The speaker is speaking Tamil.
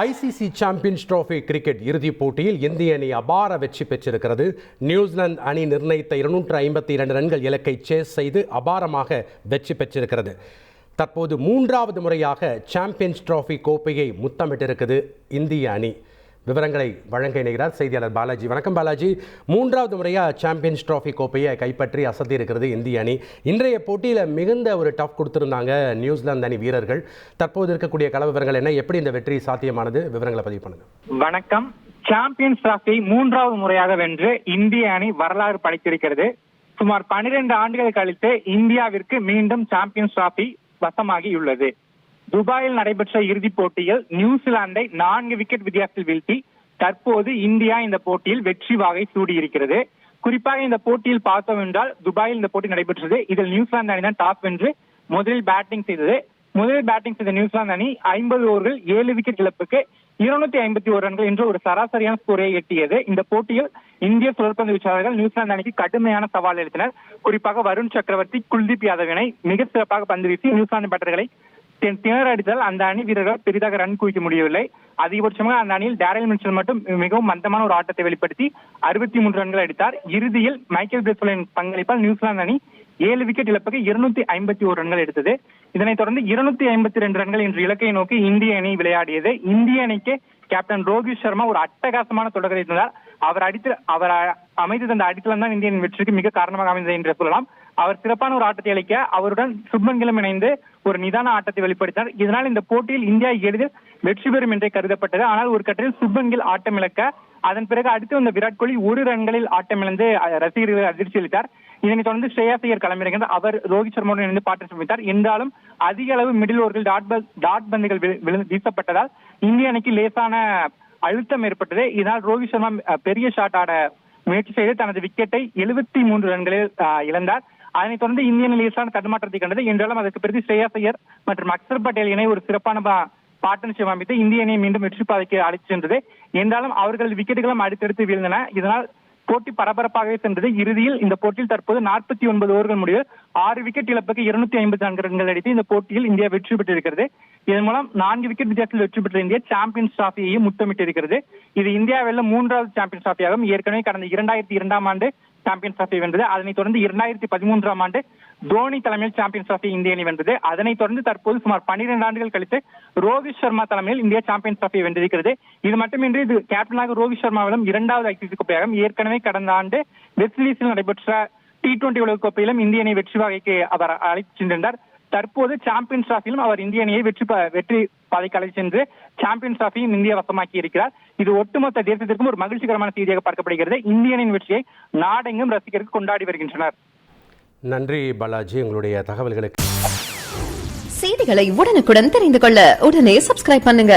ஐசிசி சாம்பியன்ஸ் டிராஃபி கிரிக்கெட் இறுதிப் போட்டியில் இந்திய அணி அபார வெற்றி பெற்றிருக்கிறது. நியூசிலாந்து அணி நிர்ணயித்த இருநூற்று ஐம்பத்தி இரண்டு ரன்கள் இலக்கை சேஸ் செய்து அபாரமாக வெற்றி பெற்றிருக்கிறது. தற்போது மூன்றாவது முறையாக சாம்பியன்ஸ் டிராஃபி கோப்பையை முத்தமிட்டிருக்குது இந்திய அணி. விவரங்களை வழங்க இணைகிறார் செய்தியாளர் பாலாஜி. வணக்கம் பாலாஜி. மூன்றாவது முறையாக சாம்பியன்ஸ் ட்ராஃபி கோப்பையை கைப்பற்றி அசத்தி இருக்கிறது இந்திய அணி. இன்றைய போட்டியில் மிகுந்த ஒரு டஃப் கொடுத்துருந்தாங்க நியூசிலாந்து அணி வீரர்கள். தற்போது இருக்கக்கூடிய கள விவரங்கள் என்ன? எப்படி இந்த வெற்றி சாத்தியமானது? விவரங்களை பதிவு பண்ணுங்க. வணக்கம். சாம்பியன்ஸ் டிராஃபியை மூன்றாவது முறையாக வென்று இந்திய அணி வரலாறு படைத்திருக்கிறது. சுமார் 12 ஆண்டுகள் கழித்து இந்தியாவிற்கு மீண்டும் சாம்பியன்ஸ் டிராஃபி வசமாகியுள்ளது. துபாயில் நடைபெற்ற இறுதிப் போட்டியில் நியூசிலாந்தை நான்கு விக்கெட் வித்தியாசத்தில் வீழ்த்தி தற்போது இந்தியா இந்த போட்டியில் வெற்றி வாகை சூடியிருக்கிறது. குறிப்பாக இந்த போட்டியில் பார்த்தோம் என்றால் துபாயில் இந்த போட்டி நடைபெற்றது. இதில் நியூசிலாந்து அணி தான் டாப் வென்று முதலில் பேட்டிங் செய்தது. முதலில் பேட்டிங் செய்த நியூசிலாந்து அணி ஐம்பது ஓவர்கள் ஏழு விக்கெட் இழப்புக்கு இருநூத்தி ஐம்பத்தி ஒரு ரன்கள் என்ற ஒரு சராசரியான ஸ்கோரை எட்டியது. இந்த போட்டியில் இந்திய சுழற்பந்து வீச்சாளர்கள் நியூசிலாந்து அணிக்கு கடுமையான சவால் எழுத்தினர் குறிப்பாக வருண் சக்கரவர்த்தி குல்தீப் யாதவினை மிக சிறப்பாக பந்து வீசி நியூசிலாந்து பேட்டர்களை திணற அடித்தால் அந்த அணி வீரர்கள் பெரிதாக ரன் குவிக்க முடியவில்லை. அதிகபட்சமாக அந்த அணியில் டேரல் மிச்சல் மட்டும் மிகவும் மந்தமான ஒரு ஆட்டத்தை வெளிப்படுத்தி அறுபத்தி மூன்று ரன்கள் அடித்தார். இறுதியில் மைக்கேல் பிரிஸ்வலின் பங்களிப்பால் நியூசிலாந்து அணி ஏழு விக்கெட் இழப்புக்கு இருநூத்தி ஐம்பத்தி ஒரு ரன்கள் எடுத்தது. இதனைத் தொடர்ந்து இருநூத்தி ஐம்பத்தி ரெண்டு ரன்கள் இன்று இலக்கை நோக்கி இந்திய அணி விளையாடியது. இந்திய அணிக்கு கேப்டன் ரோஹித் சர்மா ஒரு அட்டகாசமான தொடக்கத்தை இருந்தார் அவர் அடித்து அவர் அ- அமைத்து தந்த அடித்தளம் தான் இந்தியன் வெற்றிக்கு மிக காரணமாக அமைந்தது என்று சொல்லலாம். அவர் சிறப்பான ஒரு ஆட்டத்தை அளிக்க அவருடன் சுப்மன் கிலம் இணைந்து ஒரு நிதான ஆட்டத்தை வெளிப்படுத்தினார். இதனால் இந்த போட்டியில் இந்தியா எளிதில் வெற்றி பெறும் என்றே கருதப்பட்டது. ஆனால் ஒரு கட்டத்தில் சுப்மன் கில் ஆட்டம் இழக்க அதன் பிறகு அடுத்து வந்த விராட் கோலி ஒரு ரன்களில் ஆட்டமிழந்து அஹ், ரசிகர்களை அதிர்ச்சி அளித்தார். இதனைத் தொடர்ந்து ஸ்ரேயா ஐயர் களமிறங்கினார். அவர் ரோஹித் சர்மாவுடன் இணைந்து பாட்டு சமைத்தார். என்றாலும் அதிக அளவு மிடில் ஓவர்கள் டாட் டாட் பந்துகள் விழுந்து வீசப்பட்டதால் இந்திய அணிக்கு லேசான அழுத்தம் ஏற்பட்டது. இதனால் ரோஹித் சர்மா பெரிய ஷாட் ஆட முயற்சி செய்து தனது விக்கெட்டை எழுபத்தி மூன்று ரன்களில் இழந்தார். அதனைத் தொடர்ந்து இந்திய நிலையிலான தடுமாற்றத்தை கண்டது. என்றாலும் அதற்கு பிறகு ஸ்ரேயா சையர் மற்றும் அக்சர் பட்டேல் இணை ஒரு சிறப்பான பார்ட்னர்ஷிப் அமைத்து இந்திய அணியை மீண்டும் வெற்றி பாதைக்கு அழைத்து சென்றது. என்றாலும் அவர்கள் விக்கெட்டுகளும் அடுத்தடுத்து வீழ்ந்தன. இதனால் போட்டி பரபரப்பாகவே சென்றது. இறுதியில் இந்த போட்டியில் தற்போது நாற்பத்தி ஒன்பது ஓவர்கள் முடிவில் ஆறு விக்கெட் இழப்புக்கு இருநூத்தி ஐம்பத்தி நான்கு ரன்கள் அடித்து இந்த போட்டியில் இந்தியா வெற்றி பெற்றிருக்கிறது. இதன் மூலம் நான்கு விக்கெட் வித்தியாசத்தில் வெற்றி பெற்ற இந்தியா சாம்பியன்ஸ் டிராஃபியையும் முத்தமிட்டிருக்கிறது. இது இந்தியாவில் மூன்றாவது சாம்பியன்ஸ் டிராஃபியாகும் ஏற்கனவே கடந்த இரண்டாயிரத்தி இரண்டாம் ஆண்டு சாம்பியன்ஸ் டிராஃபி வென்றது. அதனைத் தொடர்ந்து இரண்டாயிரத்தி பதிமூன்றாம் ஆண்டு தோனி தலைமையில் சாம்பியன்ஸ் டிராஃபி இந்திய அணி வென்றது. அதனைத் தொடர்ந்து தற்போது சுமார் 12 ஆண்டுகள் கழித்து ரோஹித் சர்மா தலைமையில் இந்தியா சாம்பியன்ஸ் டிராஃபி வென்றிருக்கிறது. இது மட்டுமின்றி இது கேப்டனாக ரோஹித் சர்மாவிலும் இரண்டாவது ஐசிசி கோப்பையாகும் ஏற்கனவே கடந்த ஆண்டு வெஸ்ட் இண்டீஸில் நடைபெற்ற டி டுவெண்டி உலக கோப்பையிலும் இந்திய அணி வெற்றி வகைக்கு அவர் அழைத்து சென்றிருந்தார். தற்போது சாம்பியன்ஸ் டிராஃபியிலும் அவர் இந்திய அணியை வெற்றி வெற்றி அழைத்து சென்று சாம்பியன்ஸ் டிராஃபியும் இந்தியா வசமாக்கி இருக்கிறார். இது ஒட்டுமொத்த தேசத்திற்கும் ஒரு மகிழ்ச்சிகரமான செய்தியாக பார்க்கப்படுகிறது. இந்திய அணியின் வெற்றியை நாடெங்கும் ரசிகர்கள் கொண்டாடி வருகின்றனர். நன்றி பாலாஜி உங்களுடைய தகவல்களுக்கு. செய்திகளை உடனுக்குடன் தெரிந்து கொள்ள உடனே சப்ஸ்கிரைப் பண்ணுங்க.